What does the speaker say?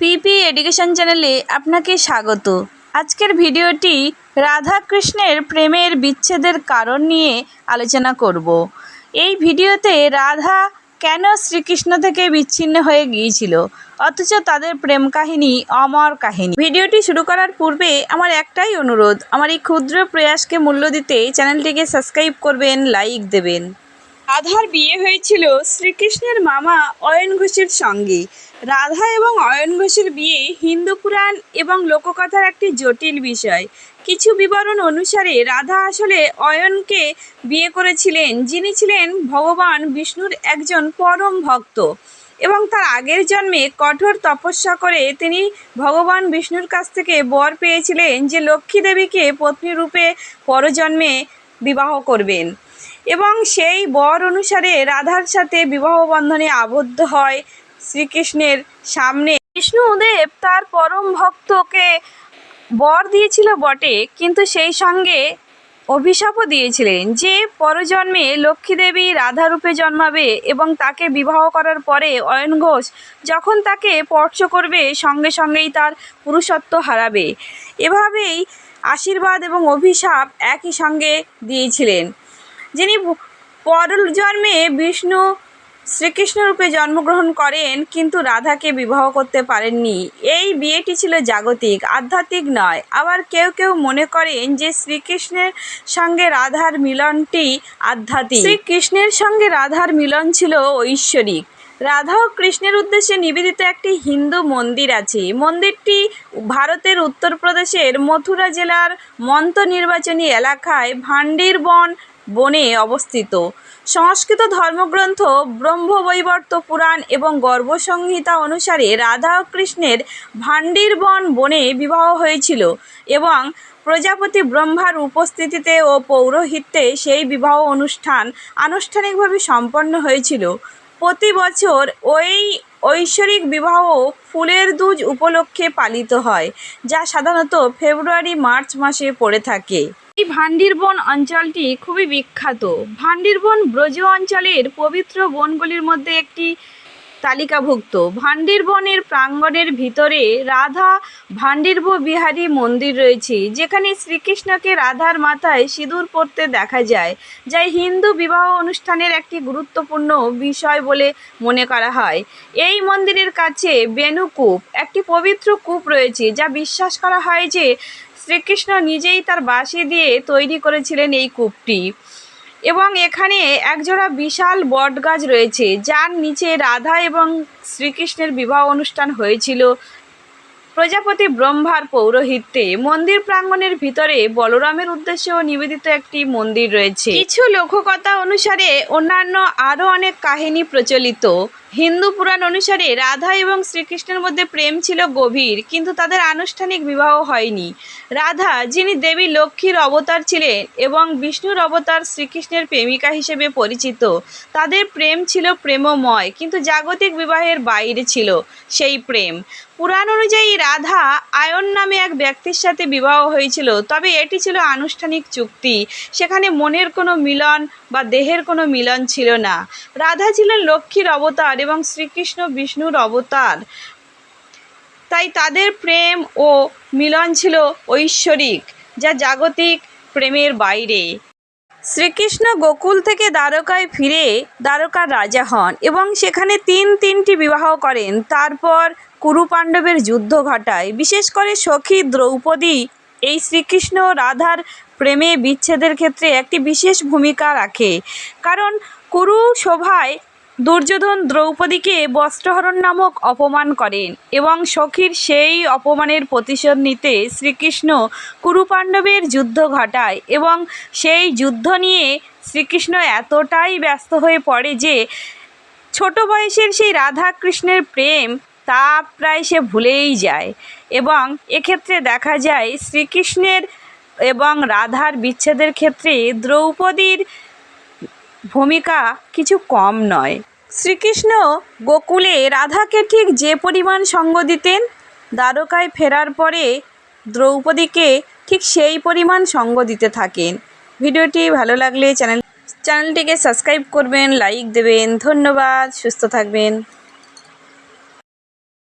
পিপি education চ্যানেলে আপনাকে স্বাগত। আজকের ভিডিওটি রাধা কৃষ্ণের প্রেমের বিচ্ছেদের কারণ নিয়ে আলোচনা করব। এই ভিডিওতে রাধা কেন শ্রীকৃষ্ণ থেকে বিচ্ছিন্ন হয়ে গিয়েছিল, অথচ তাদের প্রেম কাহিনী অমর কাহিনী। ভিডিওটি শুরু করার পূর্বে আমার একটাই অনুরোধ, আমার এই ক্ষুদ্র প্রয়াসকে মূল্য দিতে চ্যানেলটিকে সাবস্ক্রাইব করবেন, লাইক দেবেন। রাধার বিয়ে হয়েছিল শ্রীকৃষ্ণের মামা অয়ন ঘোষের সঙ্গে। রাধা এবং অয়ন ঘোষের বিয়ে হিন্দু পুরাণ এবং লোককথার একটি জটিল বিষয়। কিছু বিবরণ অনুসারে রাধা আসলে অয়নকে বিয়ে করেছিলেন, যিনি ছিলেন ভগবান বিষ্ণুর একজন পরম ভক্ত। এবং তার আগের জন্মে কঠোর তপস্যা করে তিনি ভগবান বিষ্ণুর কাছ থেকে বর পেয়েছিলেন যে লক্ষ্মী দেবীকে পত্নী রূপে পরজন্মে বিবাহ করবেন। এবং সেই বর অনুসারে রাধার সাথে বিবাহ বন্ধনে আবদ্ধ হয় শ্রীকৃষ্ণের সামনে। বিষ্ণুদেব তার পরম ভক্তকে বর দিয়েছিল বটে, কিন্তু সেই সঙ্গে অভিশাপও দিয়েছিলেন যে পরজন্মে লক্ষ্মীদেবী রাধারূপে জন্মাবে এবং তাকে বিবাহ করার পরে অয়ন ঘোষ যখন তাকে স্পর্শ করবে, সঙ্গে সঙ্গেই তার পুরুষত্ব হারাবে। এভাবেই আশীর্বাদ এবং অভিশাপ একই সঙ্গে দিয়েছিলেন। যিনি পরজন্মে বিষ্ণু শ্রীকৃষ্ণ রূপে জন্মগ্রহণ করেন, কিন্তু রাধাকে বিবাহ করতে পারেননি। এই বিয়েটি ছিল জাগতিক, আধ্যাত্মিক নয়। আবার কেউ কেউ মনে করেন যে শ্রীকৃষ্ণের সঙ্গে রাধার মিলনটি আধ্যাত্মিক। শ্রীকৃষ্ণের সঙ্গে রাধার মিলন ছিল ঐশ্বরিক। রাধা ও কৃষ্ণের উদ্দেশ্যে নিবেদিত একটি হিন্দু মন্দির আছে। মন্দিরটি ভারতের উত্তরপ্রদেশের মথুরা জেলার মন্ত নির্বাচনী এলাকায় ভান্ডির বন বনে অবস্থিত। সংস্কৃত ধর্মগ্রন্থ ব্রহ্মবৈবর্ত পুরাণ এবং গর্ভসংহিতা অনুসারে রাধা ও কৃষ্ণের ভান্ডির বন বনে বিবাহ হয়েছিল এবং প্রজাপতি ব্রহ্মার উপস্থিতিতে ও পৌরোহিত্যে সেই বিবাহ অনুষ্ঠান আনুষ্ঠানিকভাবে সম্পন্ন হয়েছিল। প্রতি বছর ওই ঐশ্বরিক বিবাহ ফুলের দুজ উপলক্ষে পালিত হয়, যা সাধারণত ফেব্রুয়ারি মার্চ মাসে পড়ে থাকে। এই ভান্ডিরবন অঞ্চলটি খুবই বিখ্যাত। ভান্ডিরবন ব্রজ অঞ্চলের পবিত্র বনগুলির মধ্যে একটি তালিকাভুক্ত। ভান্ডিরবনের প্রাঙ্গণের ভিতরে রাধা ভান্ডিরব বিহারী মন্দির রয়েছে, যেখানে শ্রীকৃষ্ণকে রাধার মাথায় সিঁদুর পরতে দেখা যায়, যা হিন্দু বিবাহ অনুষ্ঠানের একটি গুরুত্বপূর্ণ বিষয় বলে মনে করা হয়। এই মন্দিরের কাছে বেনুকূপ একটি পবিত্র কূপ রয়েছে, যা বিশ্বাস করা হয় যে শ্রীকৃষ্ণ নিজেই তার বাঁশি দিয়ে তৈরি করেছিলেন এই কূপটি। এবং এখানে একজোড়া বিশাল বটগাছ রয়েছে, যার নিচে রাধা এবং শ্রীকৃষ্ণের বিবাহ অনুষ্ঠান হয়েছিল। প্রজাপতি ব্রহ্মার পৌরোহিত্যে মন্দির প্রাঙ্গণের ভিতরে বলরামের উদ্দেশ্যেও নিবেদিত একটি মন্দির রয়েছে। কিছু লোককথা অনুসারে অন্যান্য আরও অনেক কাহিনী প্রচলিত। হিন্দু পুরাণ অনুসারে রাধা এবং শ্রীকৃষ্ণের মধ্যে প্রেম ছিল গভীর, কিন্তু তাদের আনুষ্ঠানিক বিবাহ হয়নি। রাধা, যিনি দেবী লক্ষ্মীর অবতার ছিলেন এবং বিষ্ণুর অবতার শ্রীকৃষ্ণের প্রেমিকা হিসেবে পরিচিত, তাদের প্রেম ছিল প্রেমময়, কিন্তু জাগতিক বিবাহের বাইরে ছিল সেই প্রেম। পুরাণ অনুযায়ী রাধা আয়ন নামে এক ব্যক্তির সাথে বিবাহ হয়েছিল, তবে এটি ছিল আনুষ্ঠানিক চুক্তি, সেখানে মনের কোনো মিলন বা দেহের কোনো মিলন ছিল না। রাধা ছিলেন লক্ষ্মীর অবতার এবং শ্রীকৃষ্ণ বিষ্ণুর অবতার। তাই তাদের প্রেম ও মিলন ছিল ঐশ্বরিক, যা জাগতিক প্রেমের বাইরে। শ্রীকৃষ্ণ গোকুল থেকে দ্বারকায় ফিরে দ্বারকার রাজা হন এবং সেখানে তিন তিনটি বিবাহ করেন। তারপর কুরু পাণ্ডবের যুদ্ধ ঘটায়। বিশেষ করে সখী দ্রৌপদী এই শ্রীকৃষ্ণ রাধার প্রেমে বিচ্ছেদের ক্ষেত্রে একটি বিশেষ ভূমিকা রাখে। কারণ কুরু সভায় দুর্যোধন দ্রৌপদীকে বস্ত্রহরণ নামক অপমান করেন এবং সখীর সেই অপমানের প্রতিশোধ নিতে শ্রীকৃষ্ণ কুরুপাণ্ডবের যুদ্ধ ঘটায় এবং সেই যুদ্ধ নিয়ে শ্রীকৃষ্ণ এতটাই ব্যস্ত হয়ে পড়ে যে ছোট বয়সের সেই রাধা কৃষ্ণের প্রেম তা প্রায় সে ভুলেই যায় এবং এক্ষেত্রে দেখা যায় শ্রীকৃষ্ণের এবং রাধার বিচ্ছেদের ক্ষেত্রে দ্রৌপদীর ভূমিকা কিছু কম নয়। শ্রীকৃষ্ণ গোকুলে রাধাকে ঠিক যে পরিমাণ সঙ্গ দিতেন, দ্বারকায় ফেরার পরে দ্রৌপদীকে ঠিক সেই পরিমাণ সঙ্গ দিতে থাকেন। ভিডিওটি ভালো লাগলে চ্যানেল চ্যানেলটিকে সাবস্ক্রাইব করবেন, লাইক দেবেন। ধন্যবাদ, সুস্থ থাকবেন।